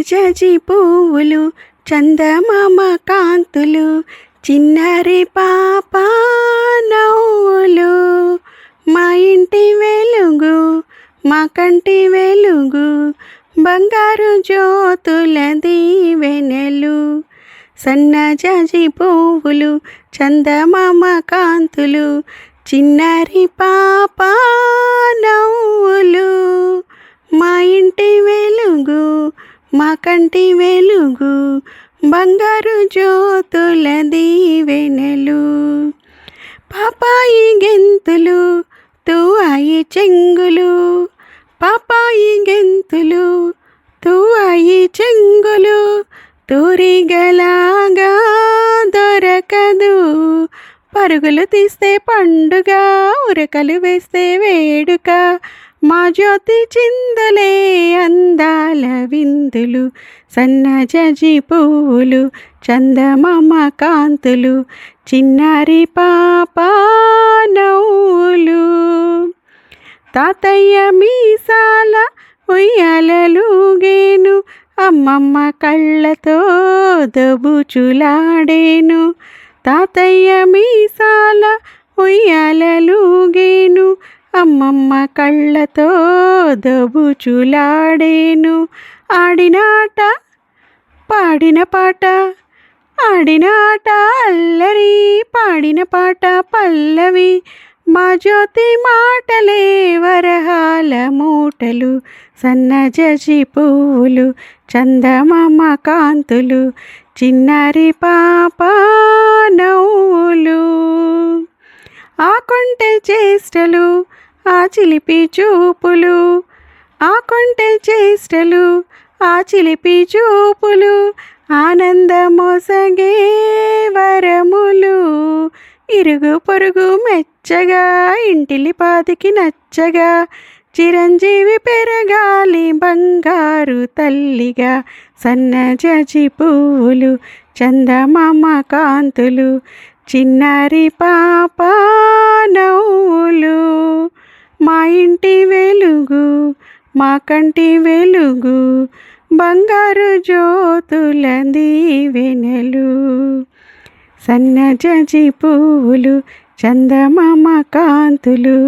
జాజి పువ్వులు చందమామ కాంతులు చిన్నారి పాప నవ్వులు. మా ఇంటి వెలుగు మా కంటి వెలుగు బంగారు జ్యోతుల దీవెనలు. సన్నజాజి పువ్వులు చందమామ కాంతులు చిన్నారి పాప నవ్వులు. మా ఇంటి మా కంటి వెలుగు బంగారు జ్యోతుల దీవెనలు. పాపాయి గెంతులు తువాయి చెంగులు. పాపాయి గెంతులు తువాయి చెంగులు. తూరిగలాగా దొరకదు. పరుగులు తీస్తే పండుగ ఉరకలు వేస్తే వేడుక. మా జ్యోతి చిందులే అందాల విందులు సన్నజజి పువ్వులు చందమామ కాంతులు చిన్నారి పాప నవ్వులు. తాతయ్య మీసాల ఉయ్యాలలుగేను అమ్మమ్మ కళ్ళతో దబుచులాడేను. తాతయ్య మీసాల ఉయ్యాలలు అమ్మమ్మ కళ్ళతో దబుచులాడేను. ఆడినాట పాడిన పాట ఆడినాట అల్లరి పాడిన పాట పల్లవి. మా జ్యోతి మాటలే వరహాల మూటలు సన్నజజి పువ్వులు చందమామ కాంతులు చిన్నారి పాప నవ్వులు. ఆకుంటే చేష్టలు ఆ చిలిపి చూపులు ఆ కొంటె చేష్టలు ఆ చిలిపి చూపులు ఆనందమోసగే వరములు. ఇరుగు పొరుగు మెచ్చగా ఇంటిలి పాతికి నచ్చగా చిరంజీవి పెరగాలి బంగారు తల్లిగా సన్నజజి పువ్వులు చందమామ కాంతులు చిన్నారి పాప నవ్వులు. ఇంటి వెలుగు మా కంటి వెలుగు బంగారు జ్యోతుల దీవెనలు సన్నజజి పువ్వులు చందమామ కాంతులు.